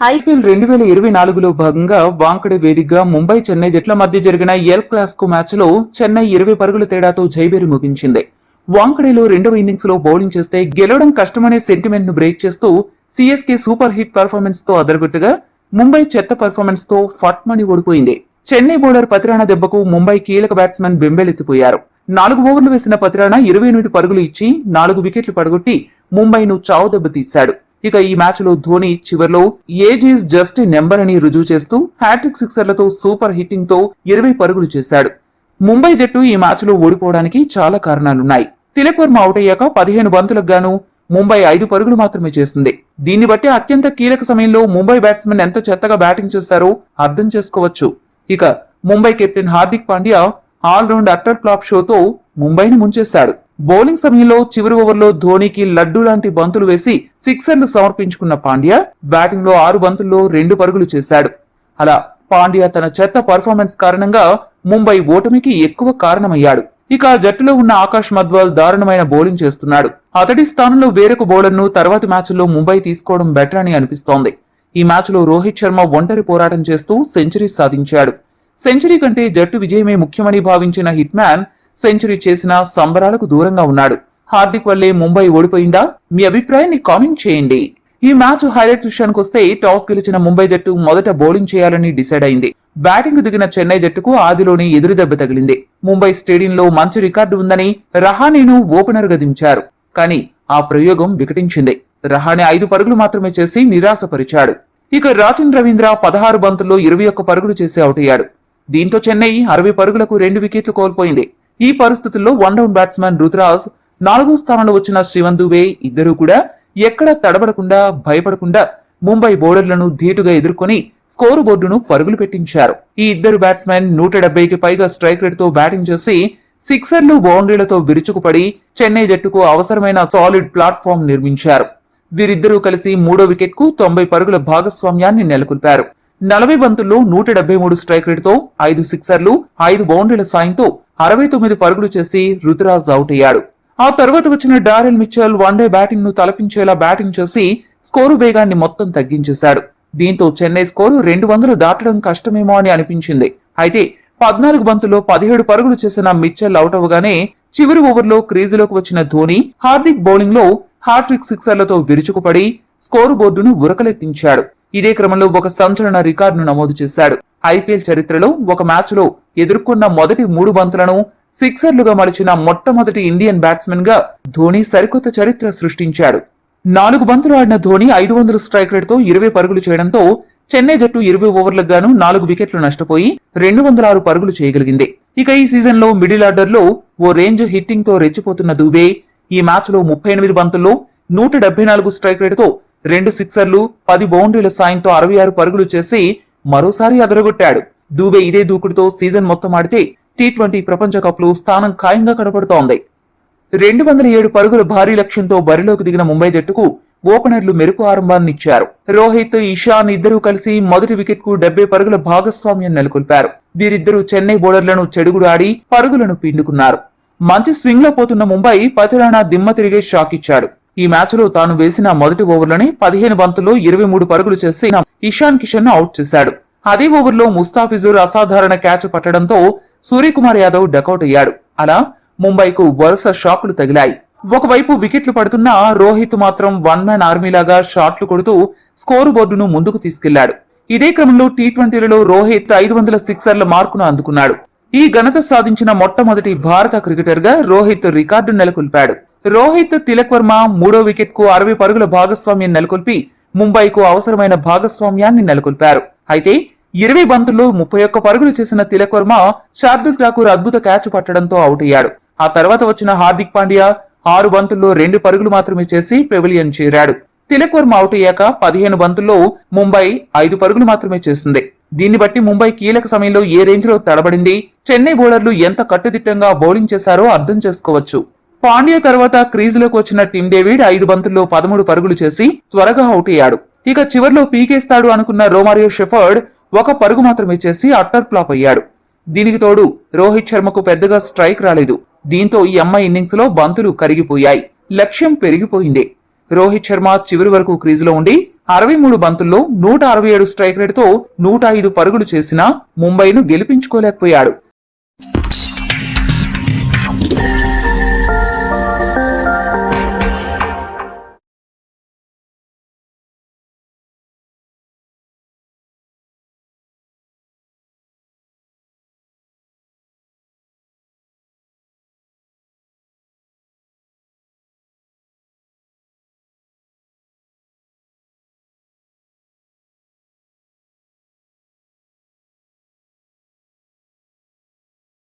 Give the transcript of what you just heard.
IPL రెండు వేల ఇరవై నాలుగులో భాగంగా వాంకడే వేదికగా ముంబై చెన్నై జట్ల మధ్య జరిగిన ఎల్ క్లాసికో మ్యాచ్లో చెన్నై ఇరవై పరుగుల తేడాతో జైబేరి ముగించింది. వాంకడేలో రెండవ ఇన్నింగ్స్లో బౌలింగ్ చేస్తే గెలవడం కష్టమనే సెంటిమెంట్ను బ్రేక్ చేస్తూ సిఎస్కే సూపర్ హిట్ పర్ఫార్మెన్స్తో అదరగొట్టగా ముంబై చెత్త పర్ఫార్మెన్స్తో ఫట్మని ఓడిపోయింది. చెన్నై బౌలర్ పతిరాణ దెబ్బకు ముంబై కీలక బ్యాట్స్మెన్ బెంబేలెత్తిపోయారు. నాలుగు ఓవర్లు వేసిన పతిరాణ ఇరవై ఎనిమిది పరుగులు ఇచ్చి నాలుగు వికెట్లు పడగొట్టి ముంబైను చావు దెబ్బతీశాడు ఇక ఈ మ్యాచ్లో ధోని చివర్లో ఏజీస్ జస్ట్ నెంబర్ అని రుజువు చేస్తూ హ్యాట్రిక్ సిక్సర్లతో సూపర్ హిట్టింగ్తో ఇరవై పరుగులు చేశాడు. ముంబై జట్టు ఈ మ్యాచ్లో ఓడిపోవడానికి చాలా కారణాలున్నాయి. తిలక్ వర్మ అవుట్ అయ్యాక పదిహేను బంతులకు గాను ముంబై ఐదు పరుగులు మాత్రమే చేసింది. దీన్ని బట్టి అత్యంత కీలక సమయంలో ముంబై బ్యాట్స్మెన్ ఎంత చెత్తగా బ్యాటింగ్ చేస్తారో అర్థం చేసుకోవచ్చు. ఇక Mumbai captain Hardik Pandya all round utter flop షోతో ముంబైని ముంచేశాడు. బౌలింగ్ సమయంలో చివరి ఓవర్లో ధోనికి లడ్డు లాంటి బంతులు వేసి సిక్సర్లు సమర్పించుకున్న పాండ్యా బ్యాటింగ్లో ఆరు బంతుల్లో రెండు పరుగులు చేశాడు. అలా పాండ్యా తన చెత్త పర్ఫార్మెన్స్ కారణంగా ముంబై ఓటమికి ఎక్కువ కారణమయ్యాడు. ఇక జట్టులో ఉన్న ఆకాష్ మద్వాల్ దారుణమైన బౌలింగ్ చేస్తున్నాడు. అతడి స్థానంలో వేరొక బౌలర్ను తర్వాతి మ్యాచ్లో ముంబై తీసుకోవడం బెటర్ అని అనిపిస్తోంది. ఈ మ్యాచ్లో రోహిత్ శర్మ ఒంటరి పోరాటం చేస్తూ సెంచరీ సాధించాడు. సెంచరీ కంటే జట్టు విజయమే ముఖ్యమని భావించిన హిట్ మ్యాన్ సెంచరీ చేసిన సంబరాలకు దూరంగా ఉన్నాడు. హార్దిక్ వల్లే ముంబై ఓడిపోయిందా? మీ అభిప్రాయాన్ని కామెంట్ చేయండి. ఈ మ్యాచ్ హైలైట్స్ విషయానికి వస్తే టాస్ గెలిచిన ముంబై జట్టు మొదట బౌలింగ్ చేయాలని డిసైడ్ అయింది. బ్యాటింగ్ దిగిన చెన్నై జట్టుకు ఆదిలోనే ఎదురు దెబ్బ తగిలింది. ముంబై స్టేడియంలో మంచి రికార్డు ఉందని రహానేను ఓపెనర్గా దించారు. కానీ ఆ ప్రయోగం వికటించింది. రహానే ఐదు పరుగులు మాత్రమే చేసి నిరాశపరిచాడు. ఇక రాజన్ రవీంద్ర పదహారు బంతుల్లో ఇరవై ఒక్క పరుగులు చేసి అవుటయ్యాడు దీంతో చెన్నై అరవై పరుగులకు రెండు వికెట్లు కోల్పోయింది. ఈ పరిస్థితుల్లో వన్ డౌన్ బ్యాట్స్మెన్ రుతురాజ్ నాలుగో స్థానంలో వచ్చిన శివన్ దుబే ఇద్దరూ కూడా ఎక్కడ తడబడకుండా భయపడకుండా ముంబై బౌలర్లను ధీటుగా ఎదుర్కొని స్కోరు బోర్డును పరుగులు పెట్టించారు. ఈ ఇద్దరు బ్యాట్స్మెన్ నూట డెబ్బైకి పైగా స్ట్రైక్ రేట్తో బ్యాటింగ్ చేసి సిక్సర్లు బౌండరీలతో విరుచుకుపడి చెన్నై జట్టుకు అవసరమైన సాలిడ్ ప్లాట్ఫామ్ నిర్మించారు. వీరిద్దరూ కలిసి మూడో వికెట్కు తొంభై పరుగుల భాగస్వామ్యాన్ని నెలకొల్పారు. నలభై బంతుల్లో నూట డెబ్బై మూడు స్ట్రైక్ రేట్తో ఐదు సిక్సర్లు ఐదు బౌండరీల సాయంతో అరవై తొమ్మిది పరుగులు చేసి రుతురాజ్ అవుట్ అయ్యాడు. ఆ తర్వాత వచ్చిన డారెల్ మిచ్చల్ వన్డే బ్యాటింగ్ను తలపించేలా బ్యాటింగ్ చేసి స్కోరు వేగాన్ని మొత్తం తగ్గించేశాడు. దీంతో చెన్నై స్కోరు రెండు వందలు దాటడం కష్టమేమో అని అనిపించింది. అయితే పద్నాలుగు బంతుల్లో పదిహేడు పరుగులు చేసిన మిచ్చల్ అవుట్ అవగానే చివరి ఓవర్లో క్రీజులోకి వచ్చిన ధోని హార్దిక్ బౌలింగ్లో హాట్రిక్ సిక్సర్లతో విరుచుకుపడి స్కోరు బోర్డును ఉరకలెత్తించాడు. ఇదే క్రమంలో ఒక సంచలన రికార్డును నమోదు చేశాడు. ఐపీఎల్ చరిత్రలో ఒక మ్యాచ్లో ఎదుర్కొన్న మొదటి మూడు బంతులను సిక్సర్లుగా మలిచిన మొట్టమొదటి ఇండియన్ బ్యాట్స్మెన్గా ధోని సరికొత్త చరిత్ర సృష్టించాడు. నాలుగు బంతులు ఆడిన ధోని ఐదు వందల స్ట్రైక్ రేట్తో ఇరవై పరుగులు చేయడంతో చెన్నై జట్టు ఇరవై ఓవర్లకు గాను నాలుగు వికెట్లు నష్టపోయి రెండు వందల ఆరు పరుగులు చేయగలిగింది. ఇక ఈ సీజన్లో మిడిల్ ఆర్డర్లో ఓ రేంజ్ హిట్టింగ్తో రెచ్చిపోతున్న దూబే ఈ మ్యాచ్లో ముప్పై ఎనిమిది బంతుల్లో నూట డెబ్బై నాలుగు స్ట్రైక్ రేట్తో రెండు సిక్సర్లు పది బౌండరీల సాయంతో అరవై ఆరు పరుగులు చేసి మరోసారి అదరగొట్టాడు. దూబే ఇదే దూకుడుతో సీజన్ మొత్తం ఆడితే టీ ట్వంటీ ప్రపంచ కప్లో స్థానం ఖాయంగా కనపడుతోంది. రెండు వందల ఏడు పరుగుల భారీ లక్ష్యంతో బరిలోకి దిగిన ముంబై జట్టుకు ఓపెనర్లు మెరుపు ఆరంభాన్ని ఇచ్చారు. రోహిత్ ఇషాన్ ఇద్దరూ కలిసి మొదటి వికెట్కు డెబ్బై పరుగుల భాగస్వామ్యం నెలకొల్పారు. వీరిద్దరూ చెన్నై బౌలర్లను చెడుగుడాడి పరుగులను పిండుకున్నారు. మంచి స్వింగ్లో పోతున్న ముంబై పతిరాణా దిమ్మ తిరిగే షాక్ ఇచ్చాడు. ఈ మ్యాచ్లో తాను వేసిన మొదటి ఓవర్లోనే పదిహేను బంతుల్లో ఇరవై మూడు పరుగులు చేసి ఇషాన్ కిషన్ను అవుట్ చేశాడు. అదే ఓవర్లో ముస్తాఫిజుర్ అసాధారణ క్యాచ్ పట్టడంతో సూర్యకుమార్ యాదవ్ డకౌట్ అయ్యాడు. అలా ముంబైకు వరుస షాకులు తగిలాయి. ఒకవైపు వికెట్లు పడుతున్న రోహిత్ మాత్రం వన్ మ్యాన్ ఆర్మీలాగా షాట్లు కొడుతూ స్కోరు బోర్డును ముందుకు తీసుకెళ్ళాడు. ఇదే క్రమంలో టీ ట్వంటీలలో రోహిత్ ఐదు వందల సిక్సర్ల మార్కును అందుకున్నాడు. ఈ ఘనత సాధించిన మొట్టమొదటి భారత క్రికెటర్గా రోహిత్ రికార్డు నెలకొల్పాడు. రోహిత్ తిలక్ వర్మ మూడో వికెట్కు అరవై పరుగుల భాగస్వామ్యం నెలకొల్పి ముంబైకు అవసరమైన భాగస్వామ్యాన్ని నెలకొల్పారు. అయితే ఇరవై బంతుల్లో ముప్పై ఒక్క పరుగులు చేసిన తిలక్ వర్మ శార్దుల్ ఠాకూర్ అద్భుత క్యాచ్ పట్టడంతో అవుట్ అయ్యాడు ఆ తర్వాత వచ్చిన హార్దిక్ పాండ్యా ఆరు బంతుల్లో రెండు పరుగులు మాత్రమే చేసి పెవిలియన్ చేరాడు. తిలక్ వర్మ అవుట్ అయ్యాక పదిహేను బంతుల్లో ముంబై ఐదు పరుగులు మాత్రమే చేసింది. దీన్ని బట్టి ముంబై కీలక సమయంలో ఏ రేంజ్లో తడబడింది చెన్నై బౌలర్లు ఎంత కట్టుదిట్టంగా బౌలింగ్ చేశారో అర్థం చేసుకోవచ్చు. పాండ్యా తర్వాత క్రీజులోకి వచ్చిన టిమ్ డేవిడ్ ఐదు బంతుల్లో పదమూడు పరుగులు చేసి త్వరగా అవుట్ అయ్యాడు. ఇక చివర్లో పీకేస్తాడు అనుకున్న రోమారియో షెఫర్డ్ ఒక పరుగు మాత్రమే చేసి అట్టర్ ఫ్లాప్ అయ్యాడు. దీనికి తోడు రోహిత్ శర్మకు పెద్దగా స్ట్రైక్ రాలేదు. దీంతో ఈ అమ్మాయి ఇన్నింగ్స్లో బంతులు కరిగిపోయాయి. లక్ష్యం పెరిగిపోయింది. రోహిత్ శర్మ చివరి వరకు క్రీజులో ఉండి అరవై మూడు బంతుల్లో నూట అరవై ఏడు స్ట్రైక్ రేటుతో నూట ఐదు పరుగులు చేసినా ముంబైను గెలిపించుకోలేకపోయాడు.